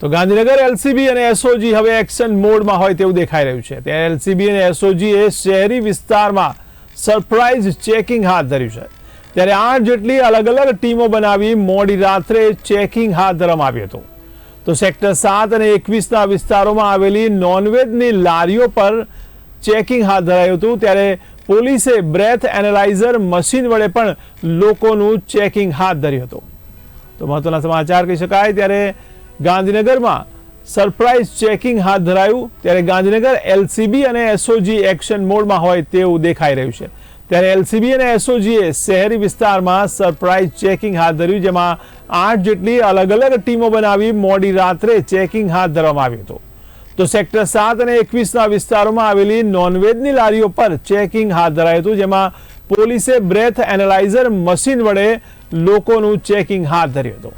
તો ગાંધીનગર એલસીબી અને એસઓજી હવે એક્શન મોડમાં હોય તેવું દેખાઈ રહ્યું છે. ત્યારે એલસીબી અને એસઓજી એ શહેરી વિસ્તારમાં સરપ્રાઇઝ ચેકિંગ હાથ ધર્યું છે. ત્યારે આઠ જેટલી અલગ અલગ ટીમો બનાવી મોડી રાત્રે ચેકિંગ હાથ ધરવામાં આવ્યું હતું. તો સેક્ટર સાત અને એકવીસના વિસ્તારોમાં આવેલી નોનવેજની લારીઓ પર ચેકિંગ હાથ ધરાયું હતું. ત્યારે પોલીસે બ્રેથ એનાલાઇઝર મશીન વડે પણ લોકોનું ચેકિંગ હાથ ધર્યું હતું. તો મહત્વના સમાચાર કહી શકાય. ત્યારે ગાંધીનગરમાં સરપ્રાઇઝ ચેકિંગ હાથ ધરાયું. ત્યારે ગાંધીનગર એલસીબી અને એસઓજી એક્શન મોડમાં હોય તેવું દેખાઈ રહ્યું છે. ત્યારે એલસીબી અને એસઓજીએ શહેરી વિસ્તારમાં સરપ્રાઇઝ ચેકિંગ હાથ ધર્યું, જેમાં આઠ જેટલી અલગ અલગ ટીમો બનાવી મોડી રાત્રે ચેકિંગ હાથ ધરવામાં આવ્યું હતું. તો સેક્ટર સાત અને એકવીસના વિસ્તારોમાં આવેલી નોનવેજની લારીઓ પર ચેકિંગ હાથ ધરાયું હતું, જેમાં પોલીસે બ્રેથ એનાલાઇઝર મશીન વડે લોકોનું ચેકિંગ હાથ ધર્યું હતું.